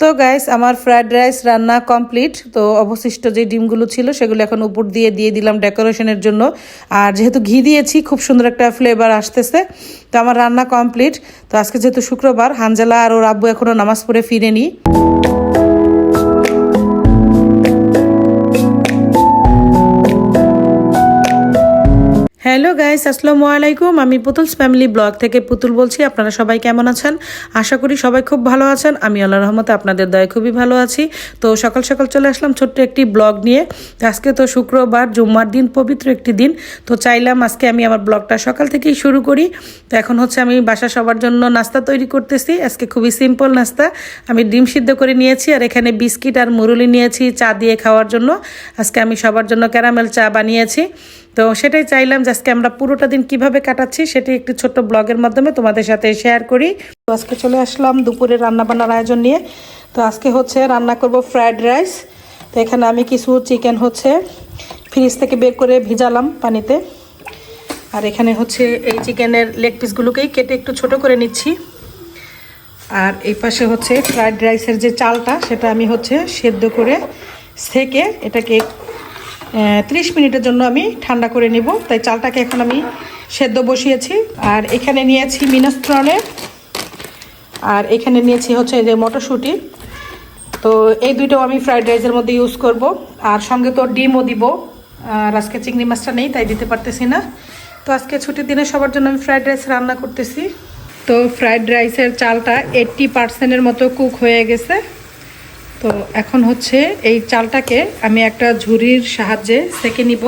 তো গাইস আমার fried rice রান্না কমপ্লিট তো অবশিষ্ট যে ডিমগুলো ছিল, সেগুলো এখন উপর দিয়ে দিয়ে দিলাম ডেকোরেশনের জন্য। আর যেহেতু ঘি দিয়েছি, খুব সুন্দর একটা ফ্লেভার আসতেছে। তো আমার রান্না কমপ্লিট তো আজকে যেহেতু শুক্রবার, হানজালা আর ওর আব্বু এখনও নামাজ পড়ে ফিরেনি। হ্যালো গাইস, আসসালামু আলাইকুম। আমি পুতুলস ফ্যামিলি ব্লগ থেকে পুতুল বলছি। আপনারা সবাই কেমন আছেন? আশা করি সবাই খুব ভালো আছেন। আমি আল্লাহ রহমতে আপনাদের দয়া খুবই ভালো আছি। তো সকাল সকাল চলে আসলাম ছোট্ট একটি ব্লগ নিয়ে। আজকে তো শুক্রবার, জুম্মার দিন, পবিত্র একটি দিন। তো চাইলাম আজকে আমি আমার ব্লগটা সকাল থেকেই শুরু করি। তো এখন হচ্ছে আমি বাসা সবার জন্য নাস্তা তৈরি করতেছি। আজকে খুবই সিম্পল নাস্তা। আমি ডিম সিদ্ধ করে নিয়েছি আর এখানে বিস্কিট আর মুরুলি নিয়েছি চা দিয়ে খাওয়ার জন্য। আজকে আমি সবার জন্য ক্যারামেল চা বানিয়েছি। তো সেটাই চাইলাম যে আজকে আমরা পুরোটা দিন কীভাবে কাটাচ্ছি সেটি একটি ছোট্ট ব্লগের মাধ্যমে তোমাদের সাথে শেয়ার করি। তো আজকে চলে আসলাম দুপুরে রান্না বান্নার আয়োজন নিয়ে। তো আজকে হচ্ছে রান্না করব ফ্রায়েড রাইস তো এখানে আমি কিছু চিকেন হচ্ছে ফ্রিজ থেকে বের করে ভিজালাম পানিতে। আর এখানে হচ্ছে এই চিকেনের লেগ পিসগুলোকেই কেটে একটু ছোট করে নিচ্ছি। আর এই পাশে হচ্ছে ফ্রায়েড রাইসের যে চালটা, সেটা আমি হচ্ছে সেদ্ধ করে সেকে এটাকে ত্রিশ মিনিটের জন্য আমি ঠান্ডা করে নিব। তাই চালটাকে এখন আমি সেদ্ধ বসিয়েছি। আর এখানে নিয়েছি মিনাস্ট্রনে আর এখানে নিয়েছি হচ্ছে যে মটরশুঁটি। তো এই দুইটাও আমি ফ্রাইড রাইসের মধ্যে ইউজ করব। আর সঙ্গে তো ডিমও দিব। আর আজকে চিংড়ি মাছটা নেই, তাই দিতে পারতেছি না। তো আজকে ছুটির দিনে সবার জন্য আমি ফ্রাইড রাইস রান্না করতেছি। তো ফ্রাইড রাইসের চালটা এইট্টি পার্সেন্টের মতো কুক হয়ে গেছে। তো এখন হচ্ছে এই চালটাকে আমি একটা ঝুড়ির সাহায্যে সেকে নিব।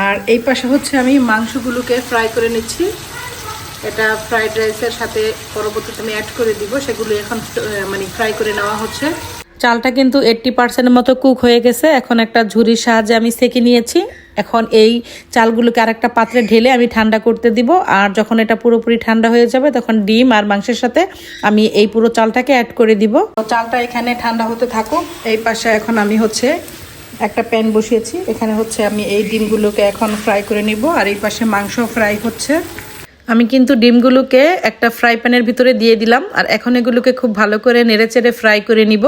আর এই পাশে হচ্ছে আমি মাংসগুলোকে ফ্রাই করে নিচ্ছি। এটা ফ্রাইড রাইসের সাথে পরবর্তীতে আমি অ্যাড করে দিব। সেগুলো এখন মানে ফ্রাই করে নেওয়া হচ্ছে। চালটা কিন্তু এইট্টি পার্সেন্টের মতো কুক হয়ে গেছে। এখন একটা ঝুড়ির সাহায্যে আমি সেকে নিয়েছি। এখন এই চালগুলোকে আরেকটা পাত্রে ঢেলে আমি ঠান্ডা করতে দিব। আর যখন এটা পুরোপুরি ঠান্ডা হয়ে যাবে, তখন ডিম আর মাংসের সাথে আমি এই পুরো চালটাকে অ্যাড করে দিব। চালটা এখানে ঠান্ডা হতে থাকুক। এই পাশে এখন আমি হচ্ছে একটা প্যান বসিয়েছি। এখানে হচ্ছে আমি এই ডিমগুলোকে এখন ফ্রাই করে নিব। আর এই পাশে মাংস ফ্রাই হচ্ছে। আমি কিন্তু ডিমগুলোকে একটা ফ্রাই প্যানের ভিতরে দিয়ে দিলাম। আর এখন এগুলোকে খুব ভালো করে নেড়ে চেড়ে ফ্রাই করে নিব।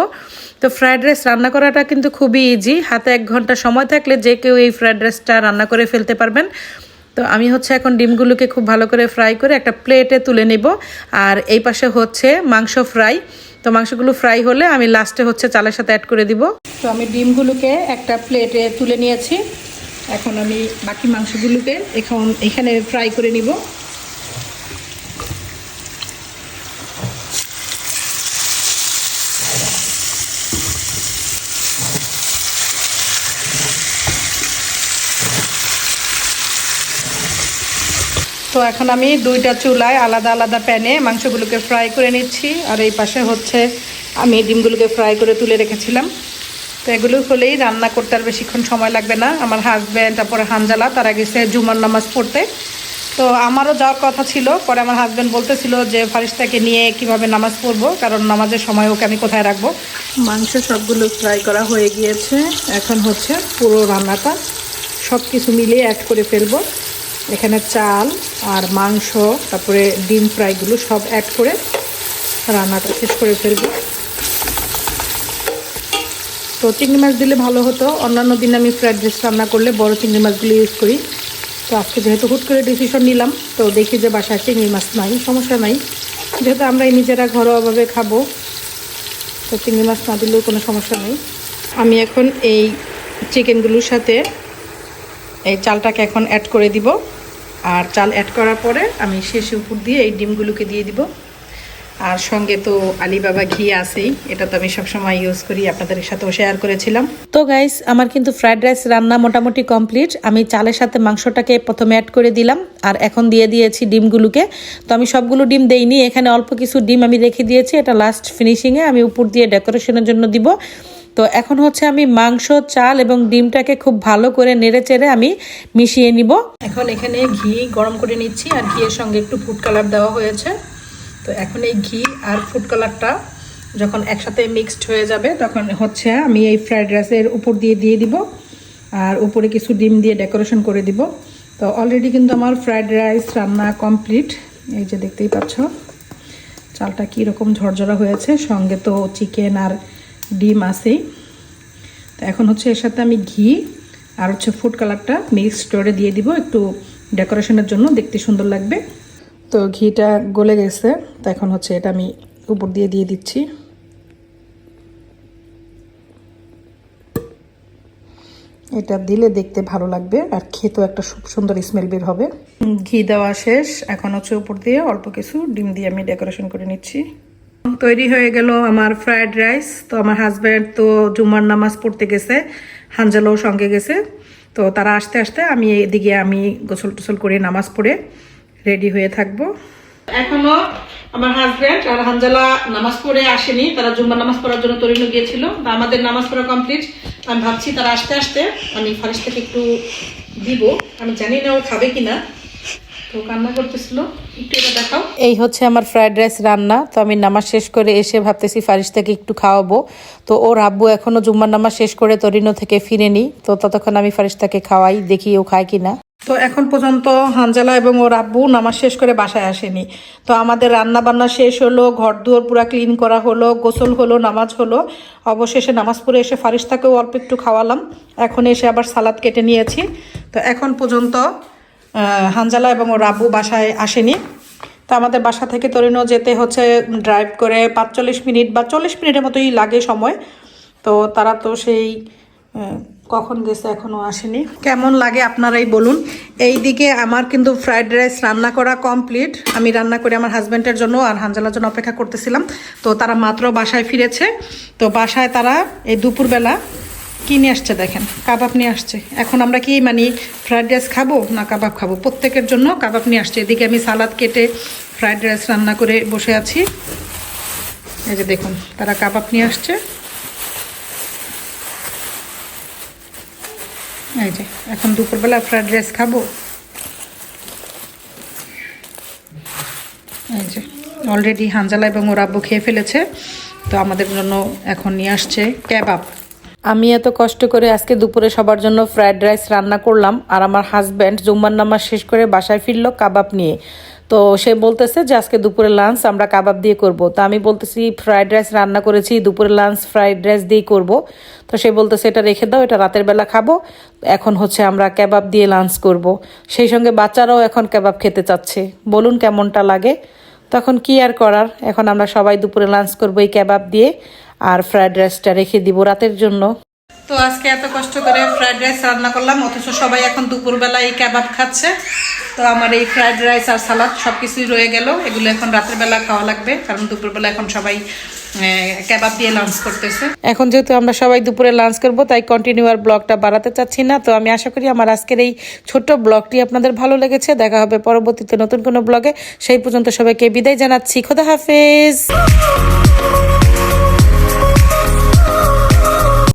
তো ফ্রায়েড রাইস রান্না করাটা কিন্তু খুবই ইজি হাতে এক ঘণ্টা সময় থাকলে যে কেউ এই ফ্রায়েড রাইসটা রান্না করে ফেলতে পারবেন। তো আমি হচ্ছে এখন ডিমগুলোকে খুব ভালো করে ফ্রাই করে একটা প্লেটে তুলে নেব। আর এই পাশে হচ্ছে মাংস ফ্রাই তো মাংসগুলো ফ্রাই হলে আমি লাস্টে হচ্ছে চালের সাথে অ্যাড করে দিব। তো আমি ডিমগুলোকে একটা প্লেটে তুলে নিয়েছি। এখন আমি বাকি মাংসগুলোকে এখন এখানে ফ্রাই করে নিব। তো এখন আমি দুইটা চুলায় আলাদা আলাদা প্যানে মাংসগুলোকে ফ্রাই করে নিচ্ছি। আর এই পাশে হচ্ছে আমি ডিমগুলোকে ফ্রাই করে তুলে রেখেছিলাম। তো এগুলো হলেই রান্না করতে আর বেশিক্ষণ সময় লাগবে না। আমার হাজব্যান্ড, তারপরে হানজালা, তারা গেছে জুমার নামাজ পড়তে। তো আমারও যাওয়ার কথা ছিল। পরে আমার হাজব্যান্ড বলতেছিল যে, ফারিস্তাকে নিয়ে কীভাবে নামাজ পড়ব? কারণ নামাজের সময় ওকে আমি কোথায় রাখব? মাংস সবগুলো ফ্রাই করা হয়ে গিয়েছে। এখন হচ্ছে পুরো রান্নাটা সব কিছু মিলিয়ে অ্যাড করে ফেলব। এখানে চাল আর মাংস, তারপরে ডিম ফ্রাইগুলো সব অ্যাড করে রান্নাটা শেষ করে ফেলব। তো চিংড়ি মাছ দিলে ভালো হতো। অন্যান্য দিন আমি ফ্রাইড রাইস রান্না করলে বড় চিংড়ি মাছগুলো ইউজ করি। তো আজকে যেহেতু হুট করে ডিসিশন নিলাম, তো দেখি যে বাসায় চিংড়ি মাছ নাই, সমস্যা নাই। যেহেতু আমরা নিজেরা ঘরোয়াভাবে খাব, তো চিংড়ি মাছ না দিলেও কোনো সমস্যা নেই। আমি এখন এই চিকেনগুলোর সাথে এই চালটাকে এখন অ্যাড করে দিব। আর চাল অ্যাড করার পরে আমি শেষে উপর দিয়ে এই ডিমগুলোকে দিয়ে দিব। আর সঙ্গে তো আলিবাবা ঘি আছেই, এটা তো আমি সবসময় ইউজ করি, আপনাদের সাথেও শেয়ার করেছিলাম। তো গাইস আমার কিন্তু ফ্রাইড রাইস রান্না মোটামুটি কমপ্লিট আমি চালের সাথে মাংসটাকে প্রথমে অ্যাড করে দিলাম, আর এখন দিয়ে দিয়েছি ডিমগুলোকে। তো আমি সবগুলো ডিম দেইনি, এখানে অল্প কিছু ডিম আমি রেখে দিয়েছি, এটা লাস্ট ফিনিশিংয়ে আমি উপর দিয়ে ডেকোরেশনের জন্য দিব। তো এখন হচ্ছে আমি মাংস, চাল এবং ডিমটাকে খুব ভালো করে নেড়ে চেড়ে আমি মিশিয়ে নিব। এখন এখানে ঘি গরম করে নিচ্ছি আর ঘিয়ের সঙ্গে একটু ফুড কালার দেওয়া হয়েছে। তো এখন এই ঘি আর ফুড কালারটা যখন একসাথে মিক্সড হয়ে যাবে, তখন হচ্ছে আমি এই ফ্রাইড রাইসের উপর দিয়ে দিয়ে দিব আর উপরে কিছু ডিম দিয়ে ডেকোরেশন করে দিব। তো অলরেডি কিন্তু আমার ফ্রাইড রাইস রান্না কমপ্লিট এই যে দেখতেই পাচ্ছ, চালটা কীরকম ঝরঝরা হয়েছে। সঙ্গে তো চিকেন আর ডিম আছেই তো এখন হচ্ছে এর সাথে আমি ঘি আর হচ্ছে ফুড কালারটা মিক্সড করে দিয়ে দিব একটু ডেকোরেশনের জন্য, দেখতে সুন্দর লাগবে। তো ঘিটা গলে গেছে, তো এখন হচ্ছে এটা আমি উপর দিয়ে দিয়ে দিচ্ছি। এটা দিলে দেখতে ভালো লাগবে আর খেতেও একটা সুন্দর স্মেল বের হবে। ঘি দেওয়া শেষ, এখন হচ্ছে উপর দিয়ে অল্প কিছু ডিম দিয়ে আমি ডেকোরেশন করে নিচ্ছি। তৈরি হয়ে গেল আমার ফ্রায়েড রাইস তো আমার হাজব্যান্ড তো জুমার নামাজ পড়তে গেছে, হানজালাও সঙ্গে গেছে। তো তারা আসতে আসতে আমি এদিকে আমি গোসল টোসল করে নামাজ পড়ে রেডি হয়ে থাকব। এখনও আমার হাজব্যান্ড আর হানজালা নামাজ পড়ে আসেনি, তারা জুম্মার নামাজ পড়ার জন্য তরিনু গিয়েছিল। আমাদের নামাজ পড়া কমপ্লিট আমি ভাবছি তারা আসতে আসতে আমি ফারিস থেকে একটু দিব। আমি জানি না ও খাবে কিনা। তো কান্না এই হচ্ছে আমার ফ্রাইড রাইস রান্না। তো আমি নামাজ শেষ করে এসে ভাবতেছি ফারিস থেকে একটু খাওয়াবো। তো ওর আব্বু এখনও জুম্মার নামাজ শেষ করে তরিনো থেকে ফিরেনি। তো ততক্ষণ আমি ফারিস তাকে খাওয়াই, দেখি ও খায় কিনা। তো এখন পর্যন্ত হানজালা এবং ওর আব্বু নামাজ শেষ করে বাসায় আসেনি। তো আমাদের রান্না বান্না শেষ হলো, ঘর দুয়ার পুরা ক্লিন করা হলো, গোসল হলো, নামাজ হলো। অবশেষে নামাজ পড়ে এসে ফারিস্তাকেও অল্প একটু খাওয়ালাম। এখন এসে আবার সালাদ কেটে নিয়েছি। তো এখন পর্যন্ত হানজালা এবং ওর আব্বু বাসায় আসেনি। তো আমাদের বাসা থেকে তরিনো যেতে হচ্ছে ড্রাইভ করে পাঁচচল্লিশ মিনিট বা চল্লিশ মিনিটের মতোই লাগে সময়। তো তারা তো সেই কখন গেছে এখনও আসেনি। কেমন লাগে আপনারাই বলুন। এই দিকে আমার কিন্তু ফ্রাইড রাইস রান্না করা কমপ্লিট আমি রান্না করে আমার হাজব্যান্ডের জন্য আর হানজালার জন্য অপেক্ষা করতেছিলাম। তো তারা মাত্র বাসায় ফিরেছে। তো বাসায় তারা এই দুপুরবেলা কি নিয়ে আসছে দেখেন? কাবাব নিয়ে আসছে। এখন আমরা কি মানে ফ্রাইড রাইস খাব না কাবাব খাব? প্রত্যেকের জন্য কাবাব নিয়ে আসছে। এদিকে আমি সালাদ কেটে ফ্রাইড রাইস রান্না করে বসে আছি। এই যে দেখুন, তারা কাবাব নিয়ে আসছে। এই যে, এখন দুপুরবেলা ফ্রাইড রাইস খাব। এই যে অলরেডি হানজালা এবং ওর আব্বু খেয়ে ফেলেছে। তো আমাদের জন্য এখন নিয়ে আসছে ক্যাবাব আমি এত কষ্ট করে আজকে দুপুরে সবার জন্য ফ্রায়েড রাইস রান্না করলাম আর আমার হাজব্যান্ড জুম্মার নামাজ শেষ করে বাসায় ফিরলো কাবাব নিয়ে। তো সে বলতেছে যে আজকে দুপুরে লাঞ্চ আমরা কাবাব দিয়ে করব। তো আমি বলতেছি ফ্রাইড রাইস রান্না করেছি, দুপুরে লাঞ্চ ফ্রাইড রাইস দিয়েই করব। তো সে বলতেছে, এটা রেখে দাও, এটা রাতের বেলা খাব। এখন হচ্ছে আমরা কাবাব দিয়ে লাঞ্চ করব। সেই সঙ্গে বাচ্চারাও এখন কাবাব খেতে চাচ্ছে। বলুন কেমনটা লাগে। তখন কি আর করার? এখন আমরা সবাই দুপুরে লাঞ্চ করব এই কাবাব দিয়ে। আর ফ্রাইড রাইসটা রেখে দিব রাতের জন্য। তো আজকে এত কষ্ট করে ফ্রাইড রাইস রান্না করলাম অথচ সবাই এখন দুপুরবেলা এই কাবাব খাচ্ছে। তো আমার এই ফ্রাইড রাইস আর সালাদ সব কিছুই রয়ে গেল। এগুলো এখন রাতের বেলা খাওয়া লাগবে কারণ দুপুরবেলা এখন সবাই কাবাব দিয়ে লাঞ্চ করতেছে। এখন যেহেতু আমরা সবাই দুপুরে লাঞ্চ করব তাই কন্টিনিউ আর ব্লগটা বাড়াতে চাচ্ছি না। তো আমি আশা করি আমার আজকের এই ছোট্ট ব্লগটি আপনাদের ভালো লেগেছে। দেখা হবে পরবর্তীতে নতুন কোনো ব্লগে সেই পর্যন্ত সবাইকে বিদায় জানাচ্ছি। খোদা হাফেজ।